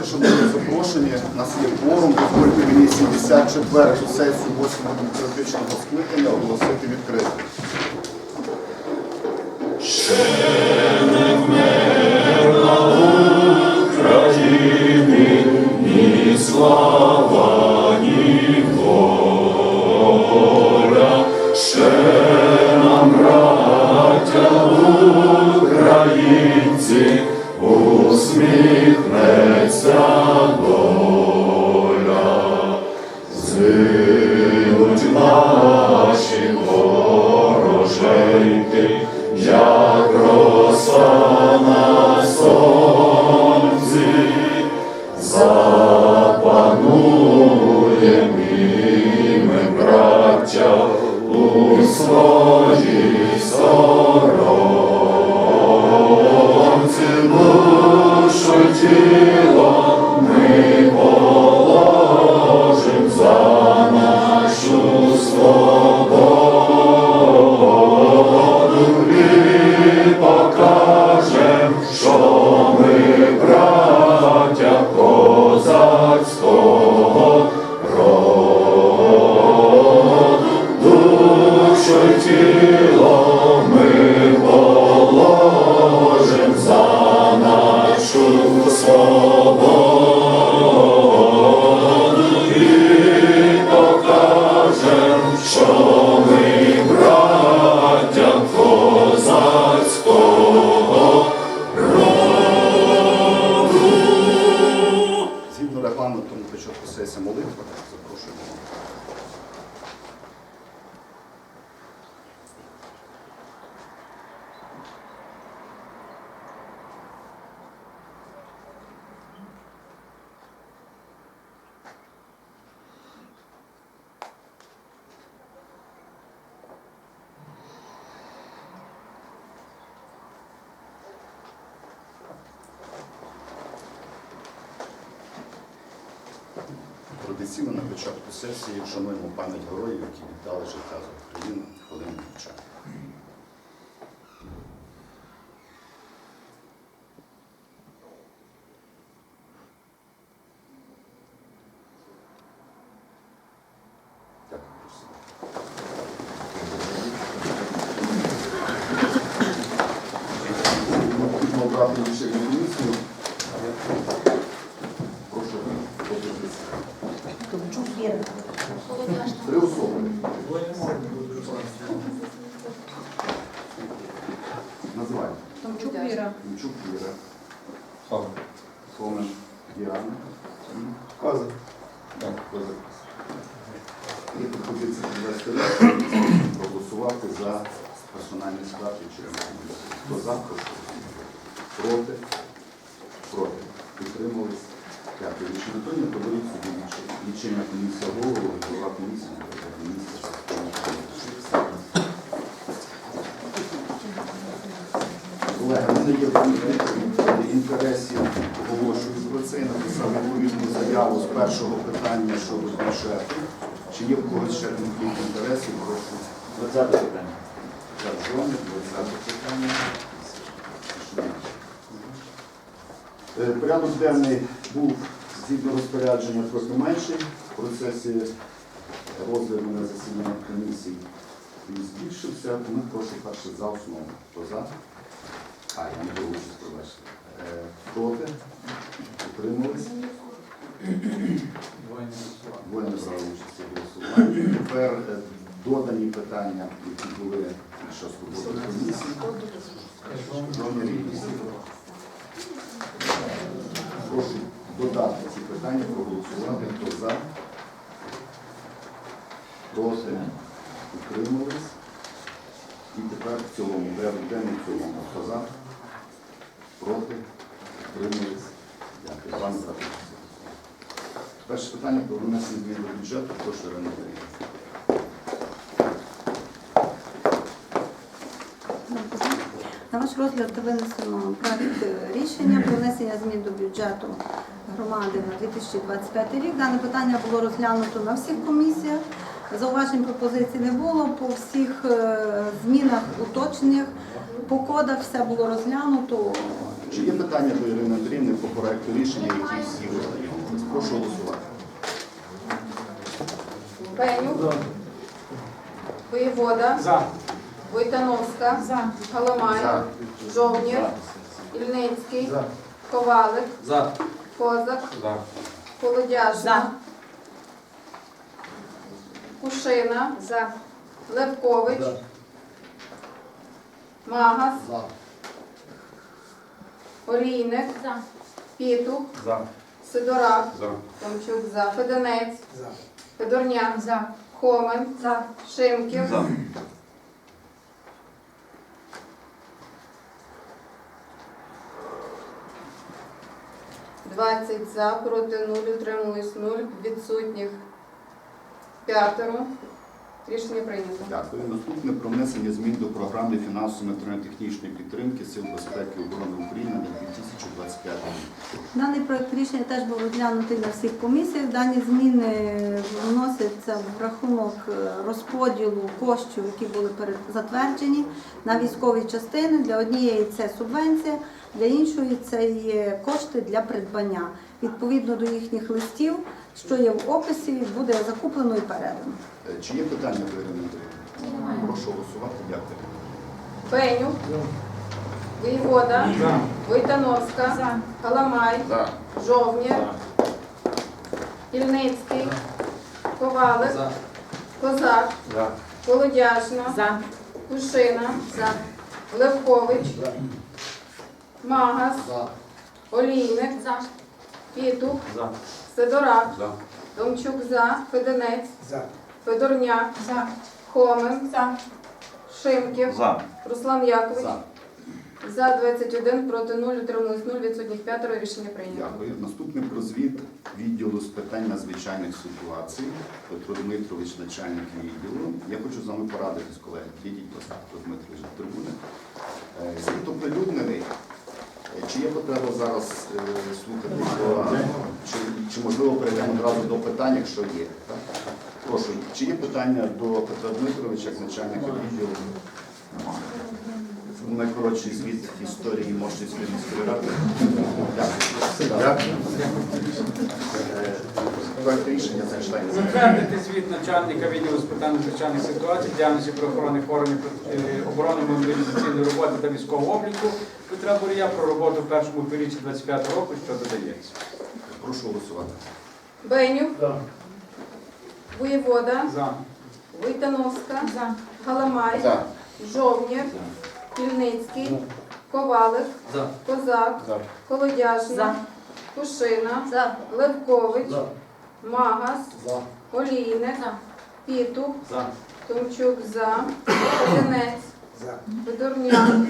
Що були запрошені, у нас є форум, дозвольте мені 74-ту сесію 8-го демократичного скликання оголосити відкритою. Згідно сесії вшануємо пам'ять героїв, які віддали життя за Україну хвилину мовчання. Дякую. Просимо. Необхідно обрати рішення комісію. Прошу пропозиції. Три особи. Називайте. Томчук Віра. Мчук Віра. Сомен Діана. Козак. Так, Козак. Є пропозиція провести рішення, проголосувати за персональний склад і члени комісії. Хто за, прошу. Проти? Проти. Підтримались. Дякую. Рішення прийнято. Беріть собі лічення. Лічення комісія голову, голова комісії, міністр. Колеги, в мене є конфлікт інтересів, оголошую про це і написав відповідну заяву з першого питання щодо бюджету. Чи є в когось ще конфлікт інтересів? Прошу. 20 питання. Закони, 20 питання. Е, Порядок денний був згідно розпорядження трохи менший в процесі розгляду на засідання комісії. Він збільшився, тому прошу перше за основу. Хто за? А, я не участь, пробачте. Е, Проти? Утримались? Двоє не брали участі в голосуванні. Тепер е, додані питання, які були під час роботи комісії. Шановні Прошу додати ці питання, проголосувати. Хто за? Проти? Утримались? І тепер в цілому, денний в цілому. Хто за? Проти? Утримались? Дякую. Пане Братович. Перше питання про внесення змін до бюджету. Прошу Ірина Андріївна. На ваш розгляд винесено проект рішення про внесення змін до бюджету громади на 2025 рік. Дане питання було розглянуто на всіх комісіях. Зауважень пропозицій не було. По всіх е, змінах, уточненнях, по кодах все було розглянуто Чи є питання до Ірини Андріївни по проекту рішення, які всі ознайомились? Прошу голосувати. Пенюк. Воєвода. За. Войтановська. За. Галамай. За. Жовнір. Ільницький. Ковалик. За. Козак. За. Колодяжна. За. Кушина. За. Левкович. Магас. Олійник. За. Пітух. За. Сидорак. За. Томчук за. Феденець. За. Федорняк. За. Хомен. За. Шимків. За. Двадцять за, проти нуль, утримались нуль, відсутніх п'ятеро. Рішення прийнято. Дякую. Наступне про внесення змін до програми фінансово-матеріально-технічної підтримки Сил безпеки і оборони України на 2025 рік. Даний проект рішення теж був розглянутий на всіх комісіях. Дані зміни вносяться в рахунок е, розподілу коштів, які були затверджені на військові частини. Для однієї це субвенція, для іншої це є кошти для придбання. Відповідно до їхніх листів, що є в описі, буде закуплено і передано. Е, Чи є питання до Ірини Андріївни? Прошу голосувати. Дякую. Пенюк. Воєвода. Войтановська. Галамай. Жовнір. Ільницький. Ковалик. Козак. За. Колодяжна. Кушина. Левкович. Магас. Олійник. Пітух. Сидорак. За. Домчук за. Феденець. За. Федорняк. За. Хомен. За. Шимків. За. Руслан Якович. За. За 21, проти 0, утримались 0, відсутніх 5, рішення прийнято. Дякую. Наступне про звіт відділу з питань надзвичайних ситуацій. Петро Дмитрович, начальник відділу. Я хочу з вами порадитись, колеги. Підійдіть, будь ласка, Петро Дмитрович до трибуни. Е, Звіт оприлюднений. Чи є потреба зараз е, слухати, що, чи, чи можливо перейдемо одразу до питань, якщо є? Так? Прошу, чи є питання до Петра Дмитровича, як начальника відділу? Найкоротший звіт історії Мошницької міської ради. Дякую. Дякую. Проект рішення. Затвердити звіт начальника відділу з питань надзвичайних ситуацій, діяльності правоохоронних органів е, оборони мобілізаційної роботи та військового обліку Петра Бурія про роботу в першому півріччі 25 року, що додається. Прошу голосувати. Бенюк. Воєвода. За. Войтановська. За. Галамай. За. Жовнір. Ільницький. Ковалик. За. Козак. За. Колодяжна. За. Кушина. За. Левкович. Магас. Олійник. За. Пітух. За. Томчук за. Феденець. Федорняк.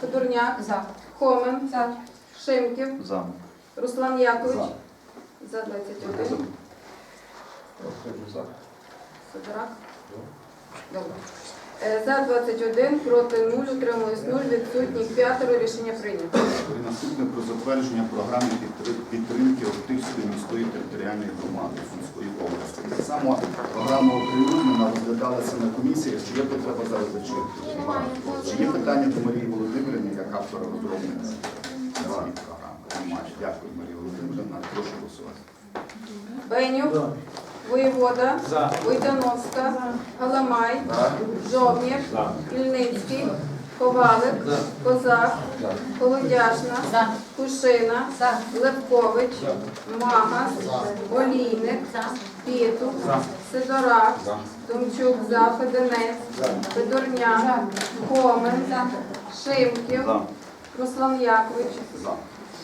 Федорняк. За. Хомен. За. Шимків. За. Руслан Якович. За. За 21. Сидорак. Добре. Е, За 21, проти 0, утримались 0, відсутніх 5, рішення прийнято. І Наступне про затвердження програми підтримки Охтирської міської територіальної громади Сумської області. Так само програма оприлюднена, розглядалася на комісіях. Чи є потреба зараз зачитати? Чи є питання до Марії Володимирівни, як автора розробника програми? Немає. Дякую, Марія Володимирівна. Прошу голосувати. Бенюк. Воєвода. За. Войдановська. Галамай. Жовнір. Ільницький. Ковалик. Козак. Колодяжна. Кушина. Левкович. Магас. Олійник. За. Сидорак. Томчук за. Феденець. Федорняк. Хомен. Шимків. Руслан Якович.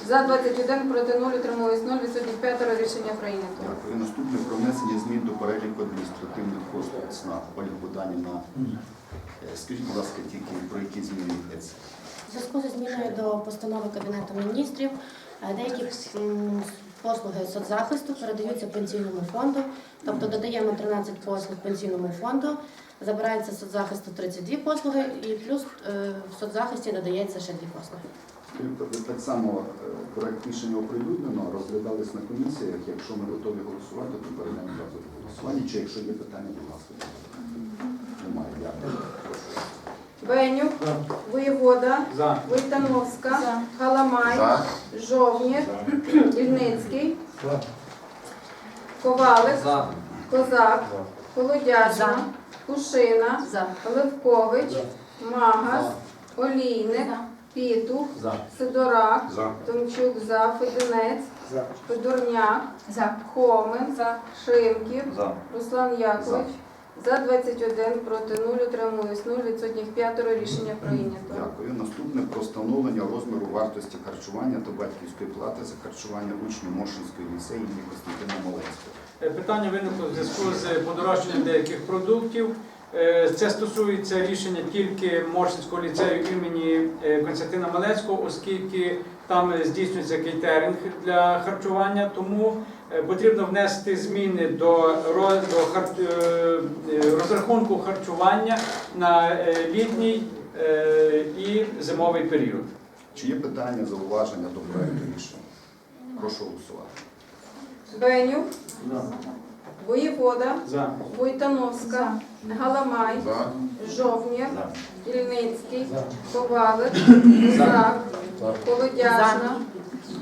За. За 21, проти 0, утримались 0, відсутніх 5, рішення прийнято. Дякую. Наступне про внесення змін до переліку адміністративних послуг ЦНАП. Ольга Буданівна, е, скажіть, будь ласка, тільки про які зміни йдеться? У зв'язку зі зміною до постанови Кабінету міністрів е, деякі послуги соцзахисту передаються пенсійному фонду, тобто додаємо 13 послуг пенсійному фонду, забирається соцзахисту 32 послуги і плюс е, в соцзахисті додається ще дві послуги. Так само е, проект рішення оприлюднено, розглядались на комісіях. Якщо ми готові голосувати, то перейдемо одразу до голосування. Чи якщо є питання, будь ласка. Немає. Дякую. Бенюк, Воєвода, За. Войтановська, Галамай, За. Жовнір, Ільницький, Ковалик, Козак, Холодяжна, Кушина, Левкович, Магас, Олійник, Пітух, Сидорак, Томчук, за, Фединець, Федорняк, Хомен, Шимків, Руслан Якович. За 21, проти 0, утримуюсь 0, відсутніх 5, рішення прийнято. Дякую. Наступне про встановлення розміру вартості харчування та батьківської плати за харчування учнів Мошинської ліцеї імені Костянтина Малецького. Е, Питання виникло в зв'язку з подорожчанням деяких продуктів. Е, Це стосується рішення тільки Моршинського ліцею імені е, Константина Малецького, оскільки там здійснюється кейтеринг для харчування, тому е, потрібно внести зміни до, розрахунку харчування на літній і зимовий період. Чи є питання, зауваження до проекту рішення? Прошу голосувати. Бенюк, Воєвода, За. Войтановська, Галамай, За. Жовнір, Ільницький, Ковалик, Козак, Колодяжна,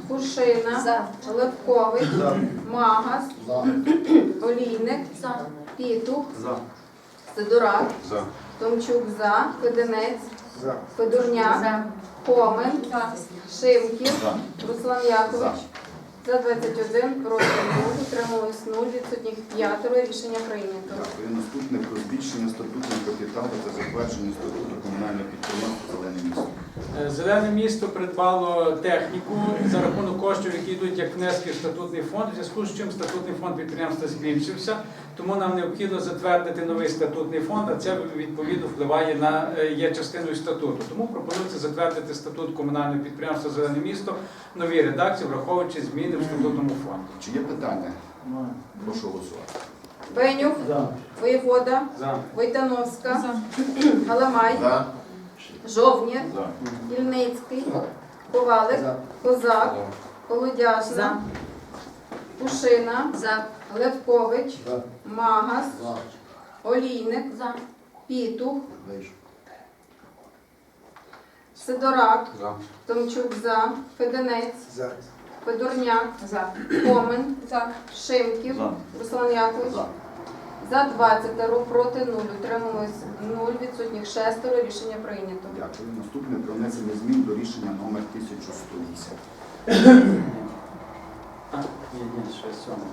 Кушина, Левкович, Магас, Олійник, Пітух, Сидорак, Томчук за, Фединець, Федорняк, Хомен, Шимків, Руслан Якович. За 21, проти 0, утрималось 0, відсутніх 5, рішення прийнято. Дякую. Наступне про збільшення статутного капіталу та затвердження статуту комунального підприємства Зелене місто. Е, Зелене місто придбало техніку за рахунок коштів, які йдуть як внески в статутний фонд. В зв'язку з чим статутний фонд підприємства збільшився, тому нам необхідно затвердити новий статутний фонд, а це відповідно впливає на е, є частиною статуту. Тому пропонується затвердити статут комунального підприємства Зелене місто в новій редакції, враховуючи зміни в статутному фонді. Чи є питання? Прошу голосувати. Бенюк, Воєвода. Войтановська, Галамай. Жовнір, Ільницький, Ковалик, Козак, Колодяжна, Пушина, Левкович, Магас, Олійник, Пітух, Сидорак, Томчук за, Феденець, Федорняк, Комен, Шимків, Руслан Якович. За 20, проти 0, утрималось 0, відсутніх 6, рішення прийнято. Дякую. Наступне про внесення змін до рішення номер 1108. А, ні, ні, ще сьоме.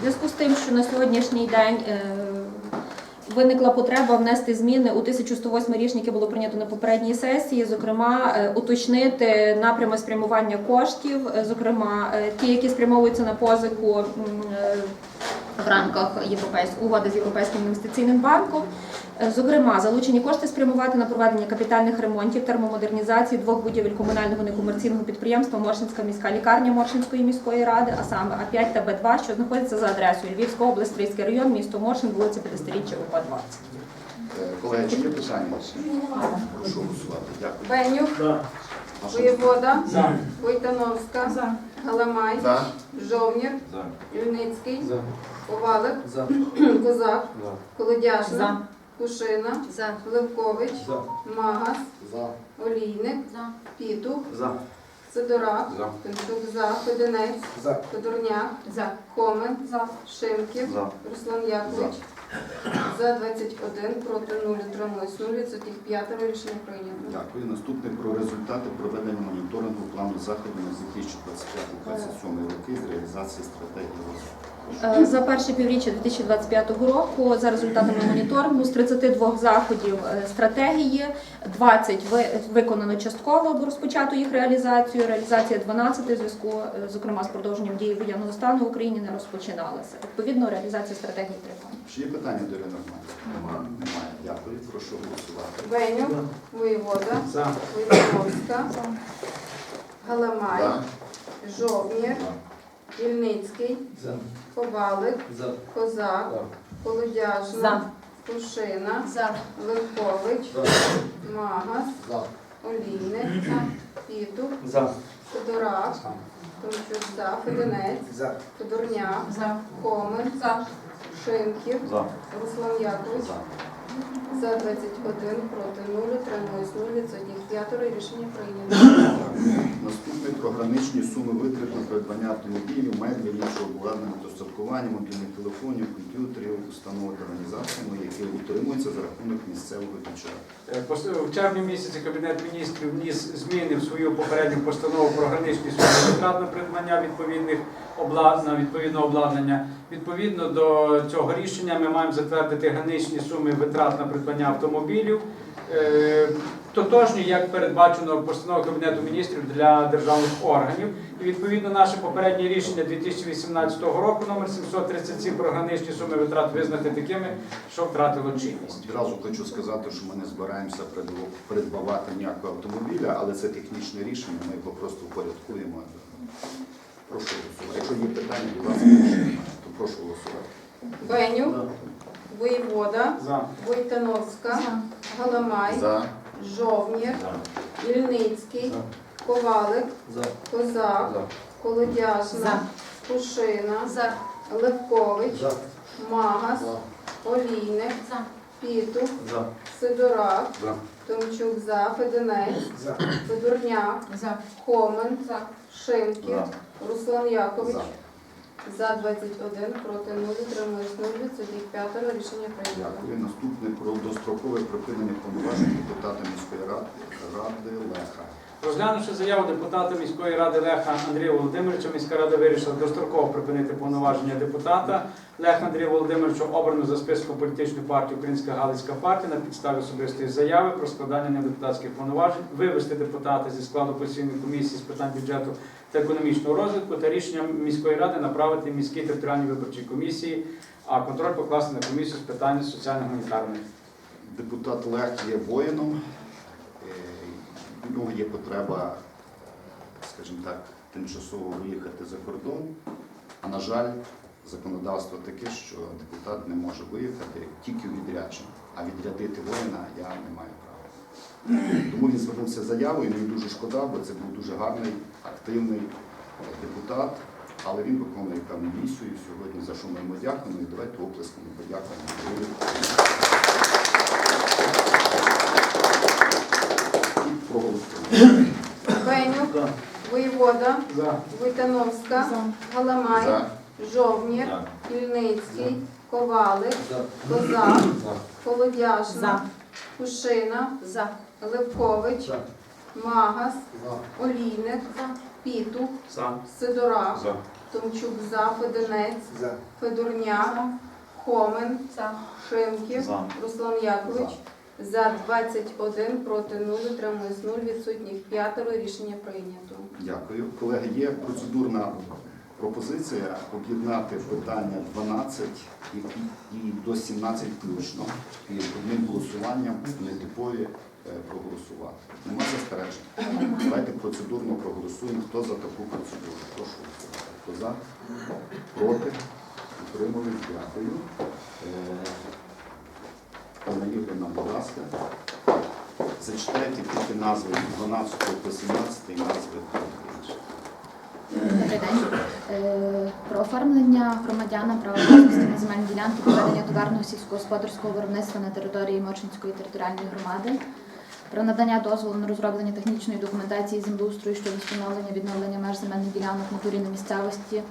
Зв'язку з тим, що на сьогоднішній день е, виникла потреба внести зміни у 1108 рішення, яке було прийнято на попередній сесії, зокрема, е, уточнити напрями спрямування коштів, е, зокрема, е, ті, які спрямовуються на позику в рамках європейської угоди з Європейським інвестиційним банком. Е, Зокрема, залучені кошти спрямувати на проведення капітальних ремонтів, термомодернізації двох будівель комунального некомерційного підприємства Моршинська міська лікарня Моршинської міської ради, а саме А5 та Б2, що знаходяться за адресою Львівська область, Стрийський район, місто Моршин, вулиця 50-річчя, УПА 20. Е, Колеги, чи є питання? Прошу голосувати. Дякую. Бенюк. Воєвода, За. Войтановська, Галамай, За. Жовнір, Ільницький, Ковалик, Козак, Колодяжна, Кушина, Левкович, Магас, Олійник, Пітух, Сидорак, Тимчук за, Феденець, Федорняк, Хомен, Шимків, Руслан Якович. За 21, проти 0, утрималось 0, відсутніх 5, рішення прийнято. Дякую. Наступне про результати проведення моніторингу плану заходу на 2025-2027 роки з реалізації стратегії розвитку. Е, За перше півріччя 2025 року, за результатами моніторингу, з 32 заходів е, стратегії 20 виконано частково або розпочато їх реалізацію. Реалізація 12 у зв'язку, е, зокрема, з продовженням дії воєнного стану в Україні не розпочиналася. Відповідно, реалізація стратегії триває. Чи є питання до Ірини Романівни? Немає. Дякую. Прошу голосувати. Бенюк, Воєвода, За. Войтановська, Галамай, За. Жовнір, Ільницький, Ковалик, Козак, Колодяжна, Кушина, Левкович, Магас, Олійник, Пітух, Федорак, Томчук за, Феденець, Федорняк, Комен, Шимків, За. Руслан Якович. За 21, проти 0, утримались 0, відсутніх 5. Рішення прийнято. Наступне про граничні суми витрат на придбання автомобілів, меблів, іншого обладнання, достаткування, мобільних телефонів, комп'ютерів, установ та організаціями, які утримуються за рахунок місцевого бюджету. Е, пос- В червні місяці Кабінет міністрів вніс зміни в свою попередню постанову про граничні суми витрат на придбання відповідних обладнання, відповідного обладнання. Відповідно до цього рішення ми маємо затвердити граничні суми витрат на придбання автомобілів. е, Тотожні, як передбачено постановою Кабінету міністрів для державних органів. І відповідно наше попереднє рішення 2018 року номер 737 про граничні суми витрат визнати такими, що втратило чинність. Одразу хочу сказати, що ми не збираємося придбавати ніякого автомобіля, але це технічне рішення, ми його просто впорядкуємо. Прошу голосувати. Якщо є питання, будь ласка, то прошу голосувати. Бенюк, Воєвода, За. Войтановська, Галамай, За. Жовнір, Ільницький, Ковалик, Козак, Колодяжна, Кушина, Левкович, Магас, Олійник, Пітух, Сидорак, Томчук за, Феденець, Федорняк, Хомен, Шимків, Руслан Якович. За. За 21, проти 0, утримались 0, відсутніх 5. Рішення прийнято. Дякую. Наступне про дострокове припинення повноважень депутата міської ради, ради Леха. Розглянувши заяву депутата міської ради Леха Андрія Володимировича, міська рада вирішила достроково припинити повноваження депутата. Леха Андрія Володимировича обрано за списком політичної партії Українська Галицька партія на підставі особистої заяви про складання недепутатських повноважень, вивести депутата зі складу постійної комісії з питань бюджету та економічного розвитку та рішенням міської ради направити міській територіальній виборчій комісії, а контроль покласти на комісію з питань соціально-гуманітарних. Депутат Лех є воїном, в нього є потреба, скажімо так, тимчасово виїхати за кордон. А на жаль, законодавство таке, що депутат не може виїхати тільки у відрядження, а відрядити воїна я не маю права. Тому він звернувся заявою, мені дуже шкода, бо це був дуже гарний, активний депутат, але він виконує певну місію сьогодні, за що ми йому дякуємо, і давайте оплесками подякуємо. І Бенюк, Воєвода, За. Войтановська, Галамай, Жовнір, Ільницький, Ковалик, Козак, Колодяжна, Кушина, Левкович, Магас, Олійник, Пітух. Сидорак, Томчук за, Феденець, Федорняк, Хомен, Шимків, Руслан Якович. За 21, проти 0, утримались 0, відсутніх 5. Рішення прийнято. Дякую. Колеги, є процедурна пропозиція об'єднати питання 12 і, і, до 17 включно і одним голосуванням нетипові е, проголосувати. Нема застережень. Давайте процедурно проголосуємо. Хто за таку процедуру? Прошу голосувати. Хто за? Проти? Утримались? Дякую. Пане Ігорівна, будь ласка. Зачитайте тільки назви від 12 по 17 і назви. Добрий день. Е, Про оформлення громадянам права на земельні ділянки проведення товарного сільськогосподарського виробництва на території Моршинської територіальної громади. Про надання дозволу на розроблення технічної документації землеустрою щодо встановлення відновлення меж земельних ділянок в натурі на місцевості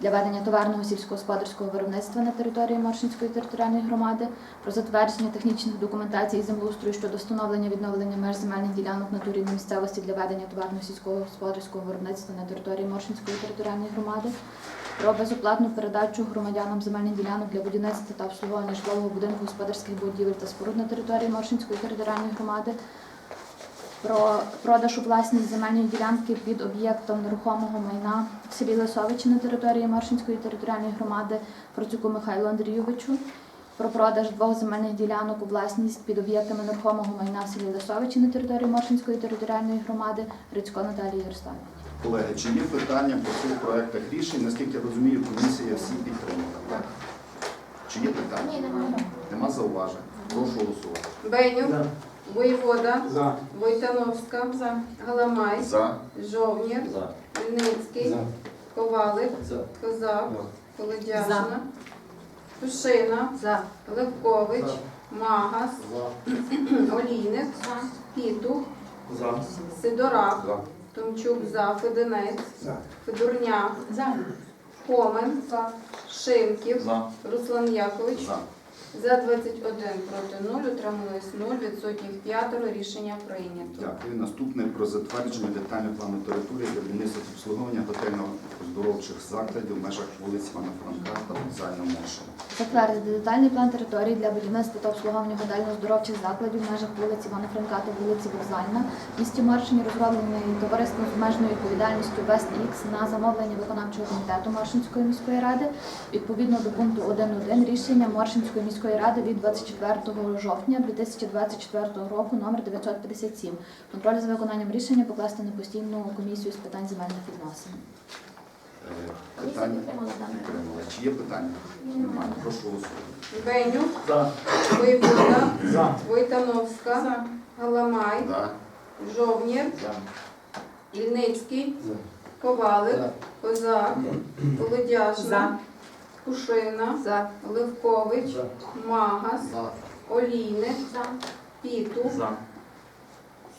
для ведення товарного сільськогосподарського виробництва на території Моршинської територіальної громади, про затвердження технічних документацій і землеустрою щодо встановлення відновлення меж земельних ділянок натурі місцевості для ведення товарного сільськогосподарського виробництва на території Моршинської територіальної громади, про безоплатну передачу громадянам земельних ділянок для будівництва та обслуговування житлового будинку господарських будівель та споруд на території Моршинської територіальної громади, про продаж у власність земельної ділянки під об'єктом нерухомого майна в селі Лисовичі на території Маршинської територіальної громади Процюку Михайлу Андрійовичу, про продаж двох земельних ділянок у власність під об'єктами нерухомого майна в селі Лисовичі на території Маршинської територіальної громади Грицько Наталії Ярославівні. Колеги, чи є питання по цих проектах рішень? Наскільки я розумію, комісія всі підтримала. так? Чи є питання? Ні, немає. Нема зауважень? Прошу голосувати. Бенюк, Воєвода, За. Войтановська, Галамай, За. Жовнір, Ільницький, Ковалик, Козак, Колодяжна, Тушина, За. Левкович, Магас, Олійник, Пітух, Сидорак, Томчук за, Фединець, Федорняк, За. Хомен, Шимків, За. Руслан Якович. За. За 21 проти 0, утримались 0, відсутніх 5, рішення прийнято. Дякую. Наступне про затвердження детального плану території для будівництва та обслуговування готельно-оздоровчих закладів в межах вулиць Івана Франка та Вокзального маршруту. Затвердити детальний план території для будівництва та обслуговування готельно-оздоровчих закладів в межах вулиці Івана Франка та вулиці Вокзальна. Місті Маршині розроблений товариством з обмеженою відповідальністю Вест Ікс на замовлення виконавчого комітету Маршинської міської ради відповідно до пункту 1.1 рішення Маршинської міської ради від 24 жовтня 2024 року номер 957. Контроль за виконанням рішення покласти на постійну комісію з питань земельних відносин. Е, Питання підтримали. Чи є питання? Немає. Прошу голосувати. Бенюк, За. Воєвода, За. Войтановська, Галамай, За. Жовнір, Ільницький, Ковалик, Козак, Володяжна, Кушина, За. Левкович, Магас, Олійник, Піту,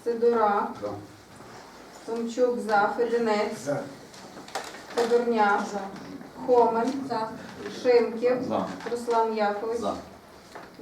Сидорак, За. Томчук за, Фединець, За. Хомен, Шимків, Руслан Якович. За.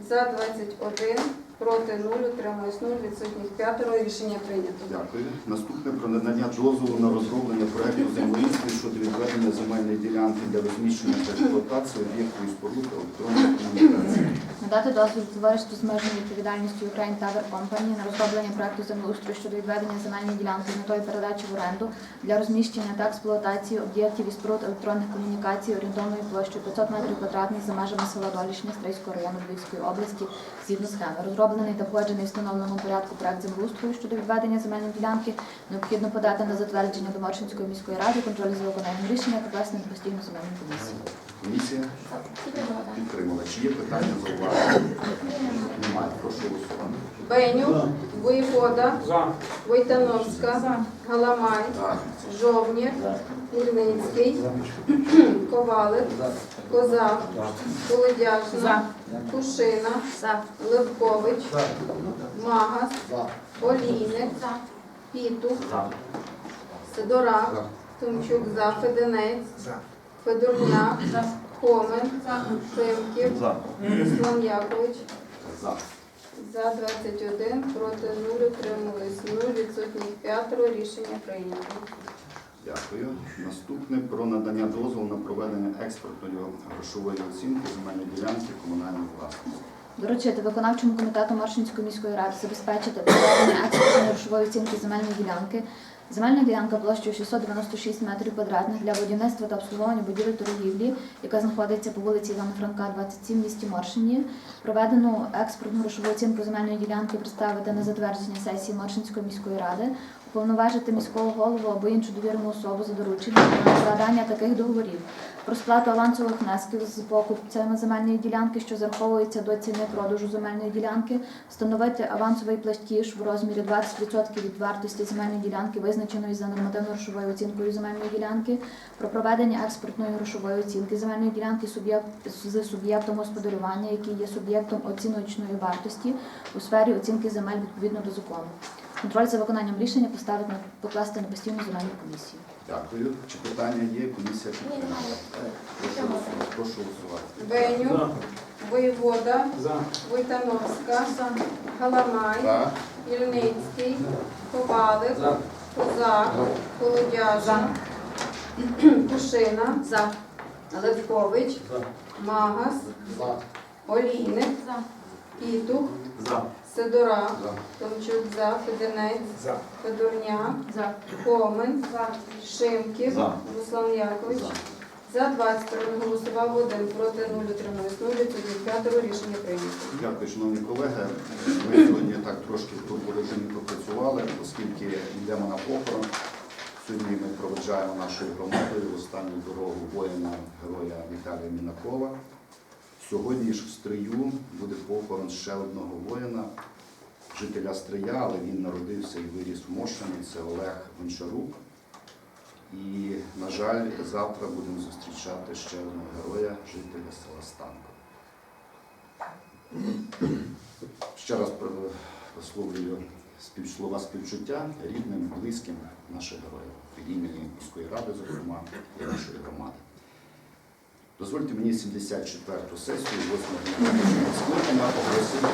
За 21, проти 0, утримуюсь 0, відсутніх 5, рішення прийнято. Дякую. Наступне про надання дозволу на розроблення проекту землеустрою щодо відведення земельної ділянки для розміщення та експлуатації об'єкту і споруд електронної комунікації. Надати дозвіл товариству з обмеженою відповідальністю Ukraine Tower Company на розроблення проекту землеустрою щодо відведення земельної ділянки з метою передачі в оренду для розміщення та експлуатації об'єктів і споруд електронних комунікацій орієнтовною площею 500 метрів квадратних за межами села Долішня Стрийського району Львівської області згідно схеми. Розроблений та погоджений встановленому порядку проект землеустрою щодо відведення земельної ділянки необхідно подати на затвердження до Моршинської міської ради контроль за виконанням рішення покласти на постійну земельну комісію. Комісія підтримала. Чи є питання зауваження? Немає. Прошу голосувати. Бенюк, Воєвода. Войтановська, Галамай. Жовнір, Ільницький, Ковалик, Козак, Колодяжна, Кушина, Левкович, Магас, Олійник, Пітух, Сидорак, Томчук за, Федорняк, Хомен, Шимків, Руслан Якович. За. За 21, проти 0, утримались 0, відсутніх 5, рішення прийнято. Дякую. Наступне про надання дозволу на проведення експортної грошової оцінки земельної ділянки комунальної власності. Доручити виконавчому комітету Маршинської міської ради забезпечити проведення експортної грошової оцінки земельної ділянки. Земельна ділянка площею 696 метрів квадратних для будівництва та обслуговування будівель торгівлі, яка знаходиться по вулиці Івана Франка, 27 в місті Маршині. Проведену експортну грошову оцінку земельної ділянки представити на затвердження сесії Маршинської міської ради, уповноважити міського голову або іншу довірну особу за дорученням складання таких договорів про сплату авансових внесків з покупцями земельної ділянки, що зараховується до ціни продажу земельної ділянки, встановити авансовий платіж в розмірі 20% від вартості земельної ділянки, визначеної за нормативно-грошовою оцінкою земельної ділянки, про проведення експортної грошової оцінки земельної ділянки з суб'єктом господарювання, який є суб'єктом оціночної вартості у сфері оцінки земель відповідно до закону. Контроль за виконанням рішення поставити на покласти на постійну земельну комісію. Дякую. Чи питання є? Комісія підтримала. Прошу голосувати. Прошу голосувати. Бенюк, Воєвода, За. Войтановська, Галамай, За. Ільницький, Ковалик, За. Козак, Колодяжна, Кушина, Левкович, Магас, Олійник, Пітух, Сидорак, За. Томчук за, Фединець, Федорняк, Хомен, Шимків, За. Руслан Якович. За 20 проголосував один, проти 0, утримались 0, відсутні 5, рішення прийнято. Дякую, шановні колеги. Ми сьогодні так трошки в турборежимі попрацювали, оскільки йдемо на похорон. Сьогодні ми проведжаємо нашою громадою в останню дорогу воїна героя Віталія Мінакова. Сьогодні ж в Стрию буде похорон ще одного воїна, жителя Стрия, але він народився і виріс в Мошені. Це Олег Гончарук. І, на жаль, завтра будемо зустрічати ще одного героя, жителя села Станко. Ще раз висловлюю слова співчуття рідним, близьким наших героїв від імені міської ради, зокрема, і нашої громади. Дозвольте мені 74-ту сесію 8 скликання оголосити